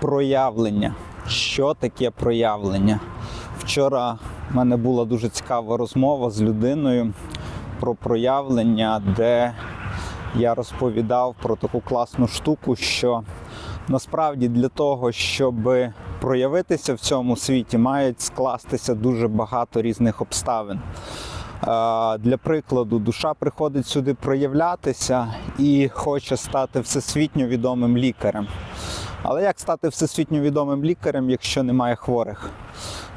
проявлення. Що таке проявлення? Вчора в мене була дуже цікава розмова з людиною про проявлення, де я розповідав про таку класну штуку, що насправді для того, щоб проявитися в цьому світі, мають скластися дуже багато різних обставин. Для прикладу, душа приходить сюди проявлятися і хоче стати всесвітньо відомим лікарем. Але як стати всесвітньо відомим лікарем, якщо немає хворих?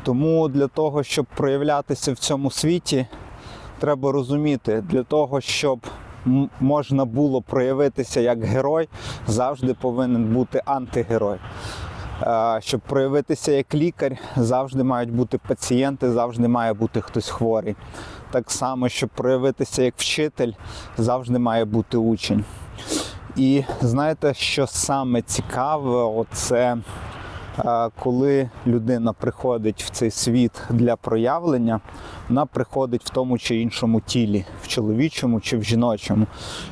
Тому для того, щоб проявлятися в цьому світі, треба розуміти, для того, щоб можна було проявитися як герой, завжди повинен бути антигерой. Е, Щоб проявитися як лікар, завжди мають бути пацієнти, завжди має бути хтось хворий. Так само, щоб проявитися як вчитель, завжди має бути учень. І знаєте, що саме цікаве, оце е, коли людина приходить в цей світ для проявлення, вона приходить в тому чи іншому тілі, в чоловічому чи в жіночому.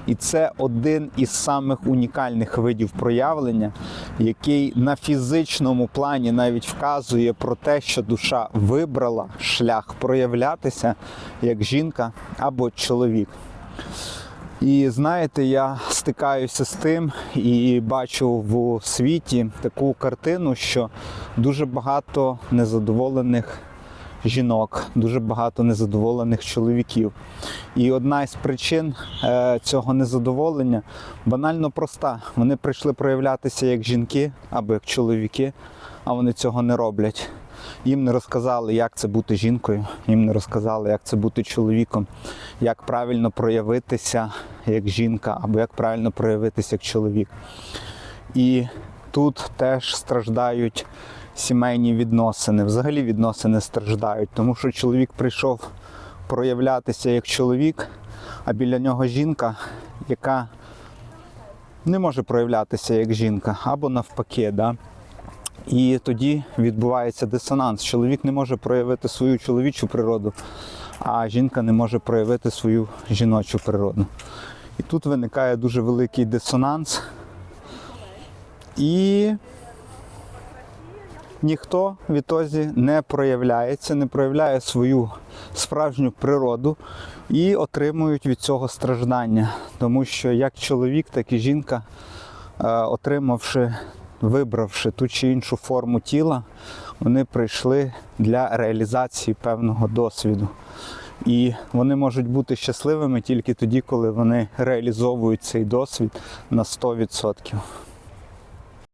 І це один із самих унікальних видів проявлення, який на фізичному плані навіть вказує про те, що душа вибрала шлях проявлятися як жінка або чоловік. І знаєте, я стикаюся з тим і бачу в світі таку картину, що дуже багато незадоволених жінок, дуже багато незадоволених чоловіків. І одна із причин е, цього незадоволення банально проста. Вони прийшли проявлятися як жінки або як чоловіки, а вони цього не роблять. Їм не розказали, як це бути жінкою, їм не розказали, як це бути чоловіком, як правильно проявитися як жінка, або як правильно проявитися як чоловік. І тут теж страждають сімейні відносини. Взагалі відносини страждають, тому що чоловік прийшов проявлятися як чоловік, а біля нього жінка, яка не може проявлятися як жінка, або навпаки. Да? І тоді відбувається дисонанс. Чоловік не може проявити свою чоловічу природу, а жінка не може проявити свою жіночу природу. І тут виникає дуже великий дисонанс. І ніхто відтоді не проявляється, не проявляє свою справжню природу і отримують від цього страждання. Тому що як чоловік, так і жінка, е, отримавши, вибравши ту чи іншу форму тіла, вони прийшли для реалізації певного досвіду. І вони можуть бути щасливими тільки тоді, коли вони реалізовують цей досвід на 100%.